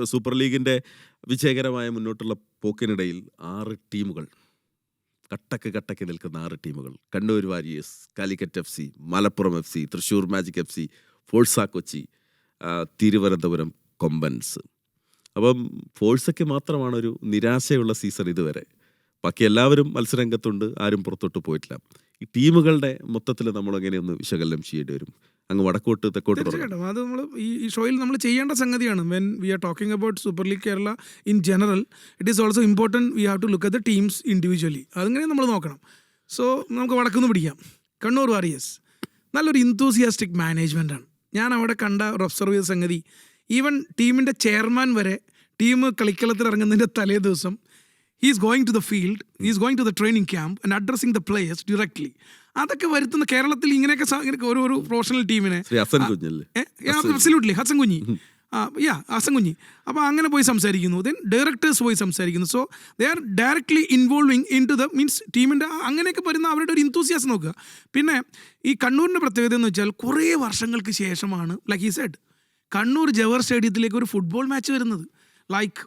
Super ലീഗിന്റെ വിജയകരമായ മുന്നോട്ടുള്ള പോക്കിനിടയിൽ ആറ് ടീമുകൾ കട്ടക്ക് കട്ടക്ക് നിൽക്കുന്ന ആറ് ടീമുകൾ Kannur Warriors Calicut F C Malappuram F C Thrissur Magic F C Forza Kochi Thiruvananthapuram Kombans. അപ്പം ഫോഴ്സയ്ക്ക് മാത്രമാണ് ഒരു നിരാശയുള്ള സീസൺ ഇതുവരെ. ബാക്കി എല്ലാവരും മത്സരരംഗത്തുണ്ട് ആരും പുറത്തോട്ട് പോയിട്ടില്ല. ഈ ടീമുകളുടെ മൊത്തത്തിൽ നമ്മൾ എങ്ങനെയൊന്ന് വിശകലനം ചെയ്യേണ്ടി വരും? അങ്ങ് വടക്കോട്ട് തെക്കോട്ട് തുടങ്ങും. അത് നമ്മൾ ഈ ഷോയിൽ നമ്മൾ ചെയ്യേണ്ട സംഗതിയാണ്. When we are talking about Super League Kerala in general it is also important we have to look at the teams individually അതങ്ങനെ നമ്മൾ നോക്കണം. സോ നമുക്ക് വടക്കുന്ന് പിടിക്കാം. കണ്ണൂർ വാരിയേഴ്സ്. നല്ലൊരു ഇൻതൂസിയാസ്റ്റിക് ആണ്. ഞാൻ അവിടെ കണ്ട ഒബ്സർവ് ചെയ്ത സംഗതി. ഈവൻ ടീമിന്റെ ചെയർമാൻ വരെ ടീം കളിക്കളത്തിൽ ഇറങ്ങുന്നതിന്റെ തലേ ദിവസം he's going to the field is going to the training camp and addressing the players directly അതൊക്കെ വരുത്തുന്ന കേരളത്തിൽ ഇങ്ങനെയൊക്കെ ഒരു ഒരു പ്രൊഫഷണൽ ടീമിനെ അബ്സല്യൂട്ട്ലി ഹസൻ കുഞ്ഞി. യാ ഹസൻ കുഞ്ഞി. അപ്പോൾ അങ്ങനെ പോയി സംസാരിക്കുന്നു. ദെൻ ഡയറക്ടേഴ്സ് പോയി സംസാരിക്കുന്നു. So they are directly involving in to the means ടീമിന്റെ അങ്ങനെയൊക്കെ വരുന്ന അവരുടെ ഒരു ഇൻതൂസിയാസ് നോക്കുക. പിന്നെ ഈ കണ്ണൂരിന്റെ പ്രത്യേകത എന്ന് വെച്ചാൽ കുറേ വർഷങ്ങൾക്ക് ശേഷമാണ് ലൈക്ക് ഈ സെഡ് കണ്ണൂർ ജവഹർ സ്റ്റേഡിയത്തിലേക്ക് ഒരു ഫുട്ബോൾ മാച്ച് വരുന്നത്. ലൈക്ക്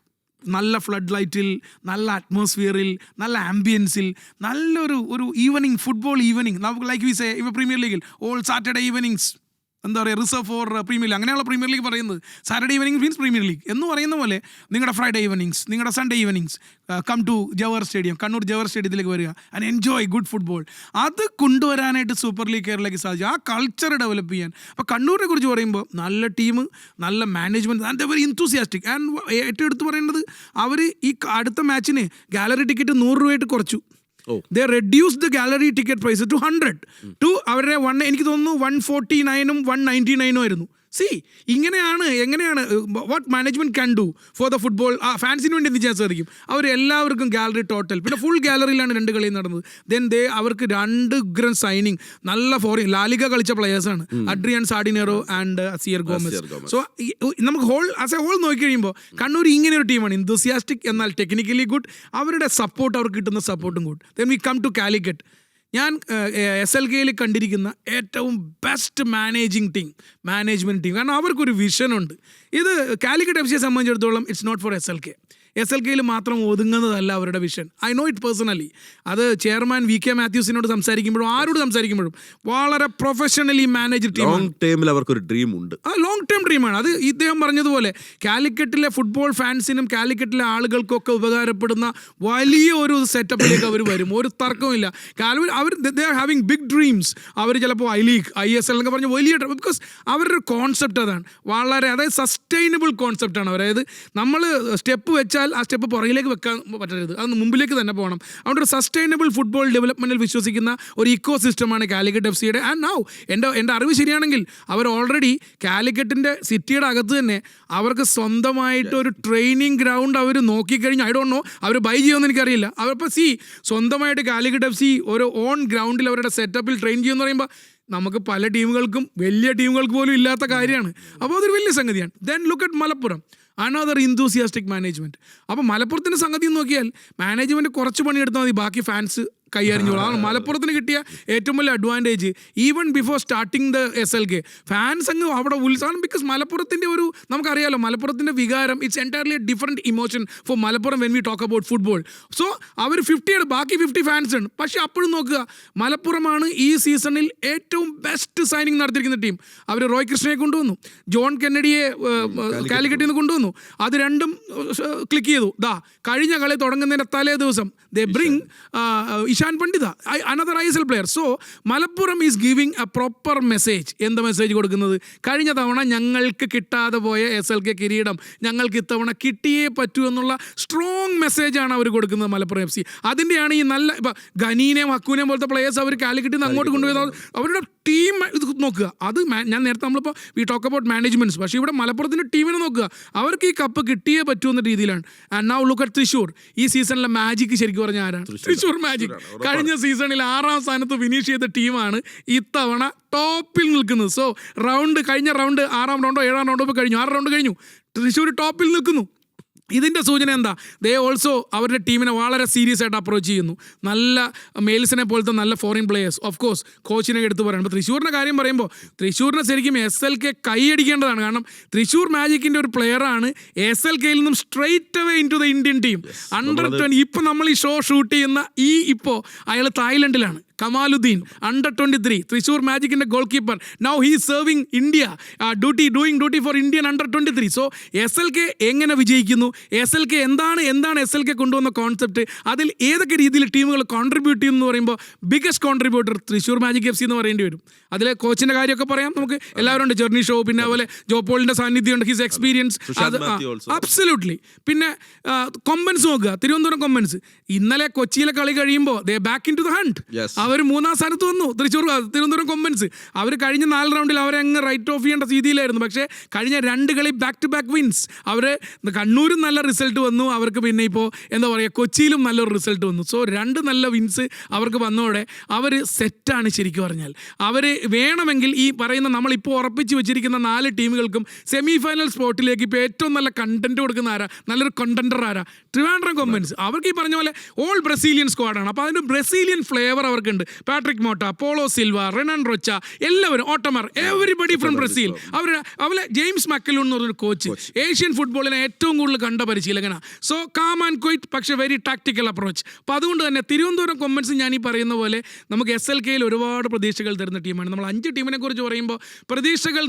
നല്ല ഫ്ലഡ് ലൈറ്റിൽ നല്ല അറ്റ്മോസ്ഫിയറിൽ നല്ല ആംബിയൻസിൽ നല്ലൊരു ഒരു ഈവനിങ് ഫുട്ബോൾ ഈവനിങ് നമുക്ക് ലൈക്ക് വി സേ ഇവ പ്രീമിയർ ലീഗിൽ ഓൾ സാറ്റർഡേ ഈവനിങ്സ് എന്താ പറയുക റിസർവ് ഫോർ പ്രീമിയർ ലീഗ് അങ്ങനെയുള്ള പ്രീമിയർ ലീഗ് പറയുന്നത് Saturday evening means premier league എന്ന് പറയുന്ന പോലെ നിങ്ങളുടെ ഫ്രൈഡേ ഈവനിങ്സ് നിങ്ങളുടെ Sunday evenings come to Jawahar stadium Kannur Jawahar സ്റ്റേഡിയത്തിലേക്ക് വരിക ആൻഡ് എൻജോയ് ഗുഡ് ഫുട്ബോൾ അത് കൊണ്ടുവരാനായിട്ട് സൂപ്പർ ലീഗ് കേരളയ്ക്ക് സാധിച്ചു. ആ കൾച്ചർ ഡെവലപ്പ് ചെയ്യാൻ. അപ്പോൾ കണ്ണൂരിനെ കുറിച്ച് പറയുമ്പോൾ നല്ല ടീം നല്ല management and very enthusiastic and ഏറ്റവും എടുത്ത് പറയേണ്ടത് അവർ ഈ അടുത്ത മാച്ചിന് ഗാലറി ടിക്കറ്റ് നൂറ് രൂപയായിട്ട് കുറച്ചു. They reduce the gallery ticket price to hundred to അവരുടെ വൺ എനിക്ക് തോന്നുന്നു വൺ ഫോർട്ടി നയനും വൺ നയന്റി നയനും ആയിരുന്നു. സി ഇങ്ങനെയാണ് എങ്ങനെയാണ് what management can do for the football ആ ഫാൻസിന് വേണ്ടി എന്ത് ചെയ്യാൻ സാധിക്കും? അവർ എല്ലാവർക്കും ഗാലറി ടോട്ടൽ പിന്നെ ഫുൾ ഗാലറിയിലാണ് രണ്ട് കളി നടന്നത്. ദെൻ ദേ അവർക്ക് രണ്ട് ഉഗ്രൻ സൈനിങ് നല്ല ഫോറിൻ ലാലിക കളിച്ച പ്ലെയേഴ്സാണ് Adrian Sardinero and സിയർ Gomez. So നമുക്ക് ഹോൾ ആസ് എ ഹോൾ നോക്കിക്കഴിയുമ്പോൾ കണ്ണൂർ ഇങ്ങനെ ഒരു ടീമാണ് ഇന്തോസിയാസ്റ്റിക് എന്നാൽ ടെക്നിക്കലി ഗുഡ് അവരുടെ സപ്പോർട്ട് അവർക്ക് കിട്ടുന്ന സപ്പോർട്ടും good then we come to Calicut ഞാൻ എസ് എൽ കെയിൽ കണ്ടിരിക്കുന്ന ഏറ്റവും best managing team management team കാരണം അവർക്കൊരു വിഷനുണ്ട് ഇത് കാലിക്കറ്റ് എഫ് സിയെ സംബന്ധിച്ചിടത്തോളം it's not for S L K S L കെയിൽ മാത്രം ഒതുങ്ങുന്നതല്ല അവരുടെ vision I know it personally അത് ചെയർമാൻ വി കെ മാത്യൂസിനോട് സംസാരിക്കുമ്പോഴും ആരോട് സംസാരിക്കുമ്പോഴും വളരെ പ്രൊഫഷണലി മാനേജ് ടീമാണ് അവർക്ക് ടൈമിൽ അവർക്കൊരു ഡ്രീം ഉണ്ട്. ആ ലോങ് ടേം ഡ്രീമാണ് അത് ഇദ്ദേഹം പറഞ്ഞതുപോലെ കാലിക്കറ്റിലെ ഫുട്ബോൾ ഫാൻസിനും കാലിക്കറ്റിലെ ആളുകൾക്കൊക്കെ ഉപകാരപ്പെടുന്ന വലിയ ഒരു സെറ്റപ്പിലേക്ക് അവർ വരും. ഒരു തർക്കമില്ല കാരണം അവർ they are having big dreams അവർ ചിലപ്പോൾ I league I S L എന്നൊക്കെ പറഞ്ഞ് വലിയ ബിക്കോസ് അവരുടെ കോൺസെപ്റ്റ് അതാണ്. വളരെ അതായത് സസ്റ്റൈനബിൾ കോൺസെപ്റ്റാണ് അതായത് നമ്മൾ സ്റ്റെപ്പ് വെച്ചാൽ ആ സ്റ്റെപ്പ് പുറകിലേക്ക് വെക്കാൻ പറ്റരുത്. അത് മുമ്പിലേക്ക് തന്നെ പോകണം. അതുകൊണ്ട് ഒരു സസ്റ്റൈനബിൾ ഫുട്ബോൾ ഡെവലപ്മെന്റിൽ വിശ്വസിക്കുന്ന ഒരു ഇക്കോ സിസ്റ്റമാണ് കാലിക്കറ്റ് എഫ് സിയുടെ ആൻഡ് നൗ എന്റെ എന്റെ അറിവ് ശരിയാണെങ്കിൽ അവർ ഓൾറെഡി കാലിക്കറ്റിന്റെ സിറ്റിയുടെ അകത്ത് തന്നെ അവർക്ക് സ്വന്തമായിട്ട് ഒരു ട്രെയിനിങ് ഗ്രൗണ്ട് അവർ നോക്കിക്കഴിഞ്ഞ്. ഐ ഡോണ്ട് നോ അവർ ബൈ ചെയ്യുമെന്ന് എനിക്കറിയില്ല. അവരിപ്പോൾ സി സ്വന്തമായിട്ട് കാലിക്കറ്റ് എഫ് സി ഒരു ഓൺ ഗ്രൗണ്ടിൽ അവരുടെ സെറ്റപ്പിൽ ട്രെയിൻ ചെയ്യുമെന്ന് പറയുമ്പോൾ നമുക്ക് പല ടീമുകൾക്കും വലിയ ടീമുകൾക്ക് പോലും ഇല്ലാത്ത കാര്യമാണ്. അപ്പോൾ അതൊരു വലിയ സംഗതിയാണ്. Then look at Malappuram. Another enthusiastic management അപ്പോൾ മലപ്പുറത്തിന്റെ സംഗതി നോക്കിയാൽ മാനേജ്മെന്റ് കുറച്ച് പണിയെടുത്താൽ മതി ബാക്കി ഫാൻസ് കൈയറിഞ്ഞോളൂ അതാണ് മലപ്പുറത്തിന് കിട്ടിയ ഏറ്റവും വലിയ advantage even before starting the S L K fans അങ്ങ് അവിടെ ഉത്സാഹം ബിക്കോസ് മലപ്പുറത്തിന്റെ ഒരു നമുക്കറിയാലോ മലപ്പുറത്തിന്റെ വികാരം it's entirely different emotion for Malappuram when we talk about football so അവർ ഫിഫ്റ്റിയാണ് ബാക്കി ഫിഫ്റ്റി ഫാൻസ് ഉണ്ട് പക്ഷേ അപ്പോഴും നോക്കുക മലപ്പുറമാണ് ഈ സീസണിൽ ഏറ്റവും ബെസ്റ്റ് സൈനിങ് നടത്തിയിരിക്കുന്ന ടീം അവർ റോയ് കൃഷ്ണയെ കൊണ്ടുവന്നു ജോൺ കെന്നഡിയെ കാലിക്കറ്റിൽ നിന്ന് കൊണ്ടുവന്നു. അത് രണ്ടും ക്ലിക്ക് ചെയ്തു. ദാ കഴിഞ്ഞ കളി തുടങ്ങുന്നതിന്റെ തലേ ദിവസം the bring Ishan Pandita another I S L player so Malappuram is giving a proper message എന്ത് മെസ്സേജ് കൊടുക്കുന്നത്? കഴിഞ്ഞ തവണ ഞങ്ങൾക്ക് കിട്ടാതെ പോയ എസ് എൽ കെ കിരീടം ഞങ്ങൾക്ക് ഇത്തവണ കിട്ടിയേ പറ്റൂ എന്നുള്ള സ്ട്രോങ് മെസ്സേജാണ് അവർ കൊടുക്കുന്നത് മലപ്പുറം എഫ് സി അതിന്റെയാണ് ഈ നല്ല ഇപ്പം ഗനീനെയും ഹക്കൂനെയും പോലത്തെ പ്ലേയേഴ്സ് അവർ കാലിക്കറ്റിൽ നിന്ന് അങ്ങോട്ട് കൊണ്ടുപോയത് അവരുടെ ടീം ഇത് നോക്കുക. അത് ഞാൻ നേരത്തെ നമ്മളിപ്പോൾ വി ടോക്ക് അബൌട്ട് മാനേജ്മെന്റ്സ് പക്ഷേ ഇവിടെ മലപ്പുറത്തിന്റെ ടീമിനെ നോക്കുക. അവർക്ക് ഈ കപ്പ് കിട്ടിയേ പറ്റൂ എന്ന രീതിയിലാണ്. And now look at Thrissur ഈ സീസണിലെ മാജിക് ശരിക്കും പറഞ്ഞാൽ ആരാണ് തൃശ്ശൂർ മാജിക് കഴിഞ്ഞ സീസണിൽ ആറാം സ്ഥാനത്ത് ഫിനിഷ് ചെയ്ത ടീമാണ് ഇത്തവണ ടോപ്പിൽ നിൽക്കുന്നത്. സോ റൗണ്ട് കഴിഞ്ഞ റൗണ്ട് ആറാം റൗണ്ടോ ഏഴാം റൗണ്ടോ ഇപ്പോൾ കഴിഞ്ഞു. ആറ് റൗണ്ട് കഴിഞ്ഞു. തൃശ്ശൂർ ടോപ്പിൽ നിൽക്കുന്നു. ഇതിന്റെ സൂചന എന്താ? ദേ ഓൾസോ അവരുടെ ടീമിനെ വളരെ സീരിയസ് ആയിട്ട് അപ്രോച്ച് ചെയ്യുന്നു. നല്ല മെയിൽസിനെ പോലത്തെ നല്ല ഫോറിൻ പ്ലേയേഴ്സ് ഓഫ് കോഴ്സ് കോച്ചിനെ എടുത്ത് പറയണം. അപ്പോൾ തൃശ്ശൂരിന്റെ കാര്യം പറയുമ്പോൾ തൃശ്ശൂരിനെ ശരിക്കും എസ് എൽ കെ കൈയടിക്കേണ്ടതാണ് കാരണം തൃശ്ശൂർ മാജിക്കിന്റെ ഒരു പ്ലെയറാണ് എസ് എൽ കെയിൽ നിന്നും straight away in to the Indian team under twenty ഇപ്പം നമ്മൾ ഈ ഷോ ഷൂട്ട് ചെയ്യുന്ന ഈ ഇപ്പോൾ അയാൾ തായ്ലൻഡിലാണ്. Kamaluddin under twenty three Thrissur മാജിക്കിന്റെ goal keeper now he serving India duty doing duty for Indian under twenty three so S L K എങ്ങനെ വിജയിക്കുന്നു? S L K എന്താണ് എന്താണ് എസ് എൽ കെ കൊണ്ടുവന്ന concept അതിൽ ഏതൊക്കെ രീതിയിൽ ടീമുകൾ കോൺട്രിബ്യൂട്ട് ചെയ്യുന്നു എന്ന് പറയുമ്പോൾ biggest contributor Thrissur magic F C എന്ന് പറയേണ്ടി വരും. അതിലെ കോച്ചിന്റെ കാര്യമൊക്കെ പറയാം നമുക്ക്. എല്ലാവരും ഉണ്ട്. ജെർണി ഷോ പിന്നെ അതുപോലെ സാന്നിധ്യം ഉണ്ട്. ഹിസ് എക്സ്പീരിയൻസ് സുശാന്ത് അബ്സല്യൂട്ട്ലി പിന്നെ കൊമ്പൻസ് നോക്കുക. തിരുവനന്തപുരം കൊമ്പൻസ് ഇന്നലെ കൊച്ചിയിലെ കളി കഴിയുമ്പോൾ they back in to the hunt. അവർ മൂന്നാം സ്ഥാനത്ത് വന്നു. തൃശ്ശൂർ തിരുവനന്തപുരം കൊമ്പൻസ്. അവർ കഴിഞ്ഞ നാല് റൗണ്ടിൽ അവരെ അങ്ങ് റൈറ്റ് ഓഫ് ചെയ്യേണ്ട രീതിയിലായിരുന്നു. പക്ഷേ കഴിഞ്ഞ രണ്ട് കളി ബാക്ക് ടു ബാക്ക് വിൻസ് അവർ കണ്ണൂരും നല്ല റിസൾട്ട് വന്നു. അവർക്ക് പിന്നെ ഇപ്പോൾ എന്താ പറയുക കൊച്ചിയിലും നല്ലൊരു റിസൾട്ട് വന്നു. സോ രണ്ട് നല്ല വിൻസ് അവർക്ക് വന്നതോടെ അവർ സെറ്റാണ് ശരിക്കും പറഞ്ഞാൽ. അവർ വേണമെങ്കിൽ ഈ പറയുന്ന നമ്മളിപ്പോൾ ഉറപ്പിച്ച് വെച്ചിരിക്കുന്ന നാല് ടീമുകൾക്കും സെമി ഫൈനൽ സ്പോട്ടിലേക്ക് ഇപ്പോൾ ഏറ്റവും നല്ല കണ്ടന്റ് കൊടുക്കുന്ന ആരാ? നല്ലൊരു കണ്ടന്റർ ആരാ? ട്രിവാൻഡ്രം കൊമ്പൻസ്. അവർക്ക് ഈ പറഞ്ഞ പോലെ ഓൾ ബ്രസീലിയൻ സ്ക്വാഡാണ് അപ്പോൾ അതിന്റെ ബ്രസീലിയൻ ഫ്ലേവർ അവർക്കുണ്ട് Patrick Motta Paulo Silva Renan Rocha എല്ലാവരും ഓട്ടമർ എവറിബഡി ഫ്രം ബ്രസീൽ അവർ അവരെ ജെയിംസ് മക്കലൂൺ എന്ന് പറഞ്ഞൊരു കോച്ച് ഏഷ്യൻ ഫുട്ബോളിനെ ഏറ്റവും കൂടുതൽ കണ്ട പരിശീലകനാണ് സോ കാം ആൻഡ് ക്വൈറ്റ് പക്ഷേ വെരി ടാക്ടിക്കൽ അപ്രോച്ച് അപ്പോൾ അതുകൊണ്ട് തന്നെ തിരുവനന്തപുരം കൊമ്മൻസ് ഞാൻ ഈ പറയുന്ന പോലെ നമുക്ക് എസ് എൽ കെയിൽ ഒരുപാട് പ്രതീക്ഷകൾ തരുന്ന ടീമാണ്. നമ്മൾ അഞ്ച് ടീമിനെ കുറിച്ച് പറയുമ്പോൾ പ്രതീക്ഷകൾ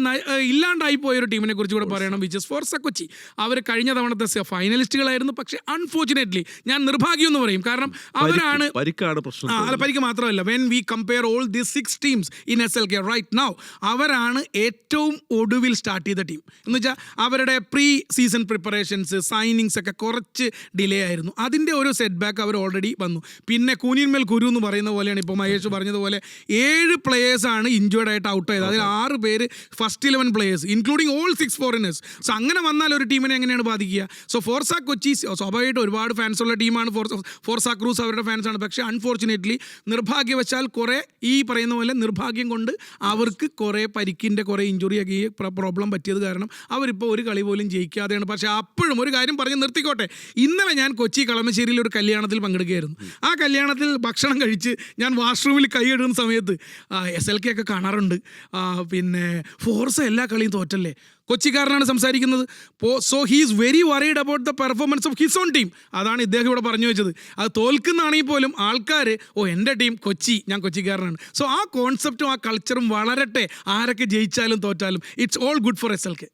ഇല്ലാണ്ടായി പോയ ഒരു ടീമിനെ കുറിച്ച് കൂടെ പറയണം വിച്ച് ഇസ് ഫോർസ കൊച്ചി അവർ കഴിഞ്ഞ തവണത്തെ ഫൈനലിസ്റ്റുകളായിരുന്നു പക്ഷേ അൺഫോർച്ചുനേറ്റ്ലി ഞാൻ നിർഭാഗ്യം എന്ന് പറയും. കാരണം അവരാണ് പരിക്കാണ് പ്രശ്നം അല്ല പരിക്ക് മാത്രമല്ല. When we compare all the six teams in S L K right now അവരാണ് ഏറ്റവും ഒടുവിൽ സ്റ്റാർട്ട് ചെയ്ത ടീം എന്ന് വെച്ചാൽ അവരുടെ പ്രീ സീസൺ പ്രിപ്പറേഷൻസ് സൈനിങ്സ് ഒക്കെ കുറച്ച് ഡിലേ ആയിരുന്നു. അതിന്റെ ഒരു സെറ്റ് ബാക്ക് അവർ ഓൾറെഡി വന്നു. പിന്നെ കൂനിന്മേൽ കുരു എന്ന് പറയുന്ന പോലെയാണ് ഇപ്പോൾ മഹേഷ് പറഞ്ഞതുപോലെ ഏഴ് പ്ലേയേഴ്സാണ് ഇഞ്ചേർഡ് ആയിട്ട് ഔട്ട് ആയത്. അതിൽ ആറ് പേര് first eleven players including all six foreigners so അങ്ങനെ വന്നാൽ ഒരു ടീമിനെ എങ്ങനെയാണ് ബാധിക്കുക? സോ ഫോർസ കൊച്ചി സ്വാഭാവികമായിട്ട് ഒരുപാട് ഫാൻസ് ഉള്ള ടീമാണ് ഫോർസ ഫോർസ ക്രൂസ് അവരുടെ ഫാൻസാണ് പക്ഷേ അൺഫോർച്ചുനേറ്റ്ലി നിർഭാഗ്യവശാൽ കുറേ ഈ പറയുന്ന പോലെ നിർഭാഗ്യം കൊണ്ട് അവർക്ക് കുറേ പരിക്കിന്റെ കുറേ ഇഞ്ചുറി ഒക്കെ ഈ പ്രോബ്ലം പറ്റിയത് കാരണം അവരിപ്പോൾ ഒരു കളി പോലും ജയിക്കാതെയാണ്. പക്ഷേ അപ്പോഴും ഒരു കാര്യം പറഞ്ഞ് നിർത്തിക്കോട്ടെ. ഇന്നലെ ഞാൻ കൊച്ചി കളമശ്ശേരിയിൽ ഒരു കല്യാണത്തിൽ പങ്കെടുക്കുകയായിരുന്നു. ആ കല്യാണത്തിൽ ഭക്ഷണം കഴിച്ച് ഞാൻ വാഷ്റൂമിൽ കൈയിടുന്ന സമയത്ത് എസ് എൽ കെ ഒക്കെ കാണാറുണ്ട്. പിന്നെ ഫോർസ് എല്ലാ കളിയും തോറ്റല്ലേ? കൊച്ചിക്കാരനാണ് സംസാരിക്കുന്നത്. So he is very worried about the performance of his own team അതാണ് ഇദ്ദേഹം ഇവിടെ പറഞ്ഞു വെച്ചത്. അത് തോൽക്കുന്നതാണെങ്കിൽ പോലും ആൾക്കാർ ഓ എന്റെ ടീം കൊച്ചി ഞാൻ കൊച്ചിക്കാരനാണ്. സോ ആ കോൺസെപ്റ്റും ആ കൾച്ചറും വളരട്ടെ. ആരൊക്കെ ജയിച്ചാലും തോറ്റാലും it's all good for S L K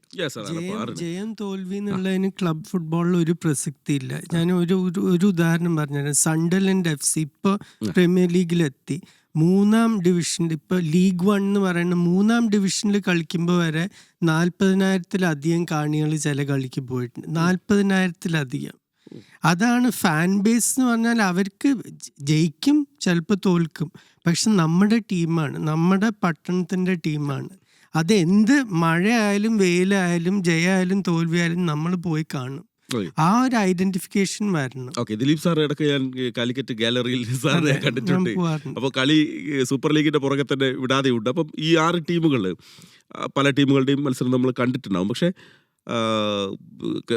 ജയം. തോൽവി എന്നുള്ളതിന് ക്ലബ് ഫുട്ബോളിൽ ഒരു പ്രസക്തി ഇല്ല ഞാൻ ഒരു ഒരു- ഒരു ഉദാഹരണം പറഞ്ഞുതരാം. സണ്ടർലൻഡ് എഫ് സി ഇപ്പോൾ പ്രീമിയർ ലീഗിലെത്തി മൂന്നാം ഡിവിഷൻ ഇപ്പോൾ ലീഗ് വൺ എന്ന് പറയുന്ന മൂന്നാം ഡിവിഷനിൽ കളിക്കുമ്പോൾ വരെ നാൽപ്പതിനായിരത്തിലധികം കാണികൾ ചില കളിക്ക് പോയിട്ടുണ്ട്. നാൽപ്പതിനായിരത്തിലധികം അതാണ് ഫാൻ ബേസ് എന്ന് പറഞ്ഞാൽ അവർക്ക് ജയിക്കും ചിലപ്പോൾ തോൽക്കും. പക്ഷെ നമ്മുടെ ടീമാണ് നമ്മുടെ പട്ടണത്തിന്റെ ടീമാണ് അത് എന്ത് മഴയായാലും വെയിലായാലും ജയമായാലും തോൽവിയായാലും നമ്മൾ പോയി കാണും. ആ ഒരു ഐഡന്റിഫിക്കേഷൻ വരണം. ഓക്കെ ദിലീപ് സാർ ഇടയ്ക്ക് ഞാൻ കാലിക്കറ്റ് ഗാലറിയിൽ സാറിനെ കണ്ടിട്ടുണ്ട്. അപ്പൊ അപ്പോൾ കളി സൂപ്പർ ലീഗിന്റെ പുറകെ തന്നെ വിടാതെ ഉണ്ട് അപ്പം ഈ ആറ് ടീമുകൾ പല ടീമുകളുടെയും മത്സരം നമ്മൾ കണ്ടിട്ടുണ്ടാവും. പക്ഷേ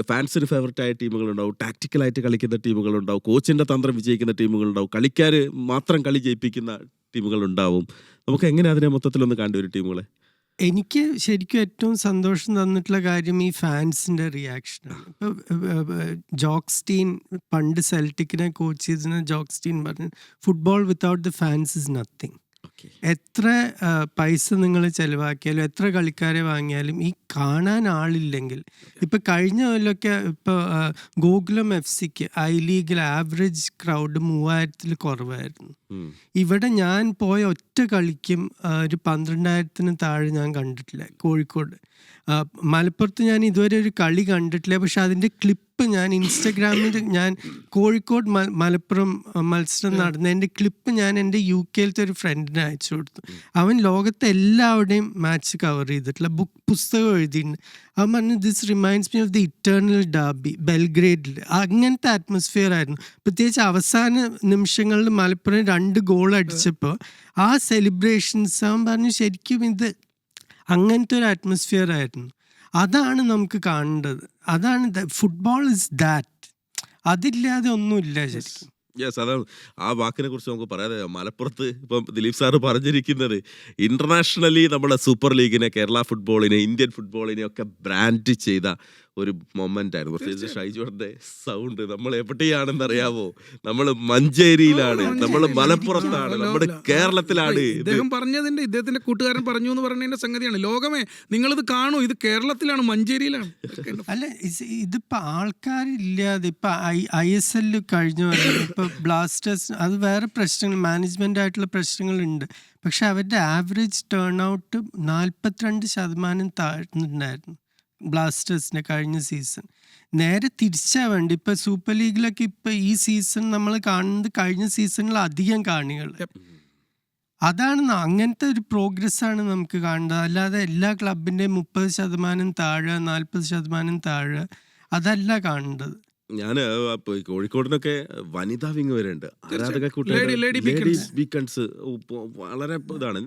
ഫാൻസിന് ഫേവററ്റായ ടീമുകളുണ്ടാവും. ടാക്റ്റിക്കലായിട്ട് കളിക്കുന്ന ടീമുകളുണ്ടാവും. കോച്ചിന്റെ തന്ത്രം വിജയിക്കുന്ന ടീമുകളുണ്ടാവും. കളിക്കാർ മാത്രം കളി ജയിപ്പിക്കുന്ന ടീമുകളുണ്ടാവും. നമുക്ക് എങ്ങനെ അതിനെ മൊത്തത്തിലൊന്ന് കണ്ടുവരും ടീമുകളെ? എനിക്ക് ശരിക്കും ഏറ്റവും സന്തോഷം തന്നിട്ടുള്ള കാര്യം ഈ ഫാൻസിന്റെ റിയാക്ഷനാണ് ഇപ്പൊ ജോക്സ്റ്റീൻ പണ്ട് സെൽറ്റിക്കിനെ കോച്ച് ചെയ്തിരുന്ന ജോക്സ്റ്റീൻ പറഞ്ഞു football without the fans is nothing എത്ര പൈസ നിങ്ങൾ ചെലവാക്കിയാലും എത്ര കളിക്കാരെ വാങ്ങിയാലും ഈ കാണാൻ ആളില്ലെങ്കിൽ ഇപ്പൊ കഴിഞ്ഞ കൊല്ലമൊക്കെ ഇപ്പൊ ഗോകുലം എഫ് സിക്ക് ഐ ലീഗിൽ ആവറേജ് ക്രൗഡ് മൂവായിരത്തിൽ കുറവായിരുന്നു. ഇവിടെ ഞാൻ പോയ ഒറ്റ കളിക്കും ഒരു പന്ത്രണ്ടായിരത്തിന് താഴെ ഞാൻ കണ്ടിട്ടില്ല കോഴിക്കോട്. മലപ്പുറത്ത് ഞാൻ ഇതുവരെ ഒരു കളി കണ്ടിട്ടില്ല. പക്ഷെ അതിന്റെ ക്ലിപ്പ് ഞാൻ ഇൻസ്റ്റഗ്രാമിൽ ഞാൻ കോഴിക്കോട് മലപ്പുറം മത്സരം നടന്നതിന്റെ ക്ലിപ്പ് ഞാൻ എന്റെ യു കെയിലത്തെ ഒരു ഫ്രണ്ടിന് അയച്ചു കൊടുത്തു. അവൻ ലോകത്തെ എല്ലാവരുടെയും മാച്ച് കവർ ചെയ്തിട്ടില്ല ബുക്ക് പുസ്തകം എഴുതിയിട്ടുണ്ട്. അവൻ പറഞ്ഞു this reminds me of the eternal derby ബെൽഗ്രേഡിൽ അങ്ങനത്തെ അറ്റ്മോസ്ഫിയർ ആയിരുന്നു. പ്രത്യേകിച്ച് അവസാന നിമിഷങ്ങളിൽ മലപ്പുറം രണ്ട് ഗോൾ അടിച്ചപ്പോൾ ആ സെലിബ്രേഷൻസ് അവൻ പറഞ്ഞു ശരിക്കും ഇത് അങ്ങനത്തെ ഒരു അറ്റ്മോസ്ഫിയർ ആയിരുന്നു. അതാണ് നമുക്ക് കാണേണ്ടത് അതാണ് ഫുട്ബോൾ ഇസ് ദാറ്റ് അതില്ലാതെ ഒന്നുമില്ല ശരിക്കും. യെസ് അതാണ്. ആ വാക്കിനെ കുറിച്ച് നമുക്ക് പറയാതെ മലപ്പുറത്ത് ഇപ്പം ദിലീപ് സാറ് പറഞ്ഞിരിക്കുന്നത് ഇന്റർനാഷണലി നമ്മുടെ സൂപ്പർ ലീഗിനെ കേരള ഫുട്ബോളിനെ ഇന്ത്യൻ ഫുട്ബോളിനെ ഒക്കെ ബ്രാൻഡ് ചെയ്ത ഒരു മൊമെന്റ് ആയിരുന്നു പ്രത്യേകിച്ച് ഷൈജുവിന്റെ സൗണ്ട് നമ്മൾ എവിടെയാണെന്ന് അറിയാവോ നമ്മൾ മഞ്ചേരിയിലാണ് നമ്മൾ മലപ്പുറത്താണ്. നമ്മുടെ കേരളത്തിലാണ് ഇദ്ദേഹം പറഞ്ഞതിന്റെ ഇദ്ദേഹത്തിന്റെ കൂട്ടുകാരൻ പറഞ്ഞു എന്ന് പറഞ്ഞതിന്റെ സംഗതിയാണ്. ലോകമേ നിങ്ങൾ ഇത് കാണൂ. ഇത് കേരളത്തിലാണ് മഞ്ചേരിയിലാണ്. അല്ല ഇതിപ്പോ ആൾക്കാരില്ലാതെ ഇപ്പൊ ഐ ഐ എസ് എല്ലിൽ കഴിഞ്ഞു ഇപ്പൊ ബ്ലാസ്റ്റേഴ്സ് അത് വേറെ പ്രശ്നങ്ങൾ മാനേജ്മെന്റ് ആയിട്ടുള്ള പ്രശ്നങ്ങൾ ഉണ്ട് പക്ഷെ അവരുടെ ആവറേജ് ടേൺ ഔട്ട് നാൽപ്പത്തിരണ്ട് ശതമാനം താഴ്ന്നിട്ടുണ്ടായിരുന്നു. ബ്ലാസ്റ്റേഴ്സിന്റെ കഴിഞ്ഞ സീസൺ നേരെ തിരിച്ചാ വേണ്ടി? ഇപ്പൊ സൂപ്പർ ലീഗിലൊക്കെ ഇപ്പൊ ഈ സീസൺ നമ്മൾ കാണുന്നത് കഴിഞ്ഞ സീസണിൽ അധികം കാണികൾ. അതാണ് അങ്ങനത്തെ ഒരു പ്രോഗ്രസ് ആണ് നമുക്ക് കാണേണ്ടത് അല്ലാതെ എല്ലാ ക്ലബിന്റെയും മുപ്പത് ശതമാനം താഴെ നാൽപ്പത് ശതമാനം താഴെ അതല്ല കാണേണ്ടത് ഞാൻ കോഴിക്കോടിനൊക്കെ വനിതാ വിങ് വരെ ഉണ്ട് ആരാധക. ബീക്കൺസ് വളരെ ഇതാണ്.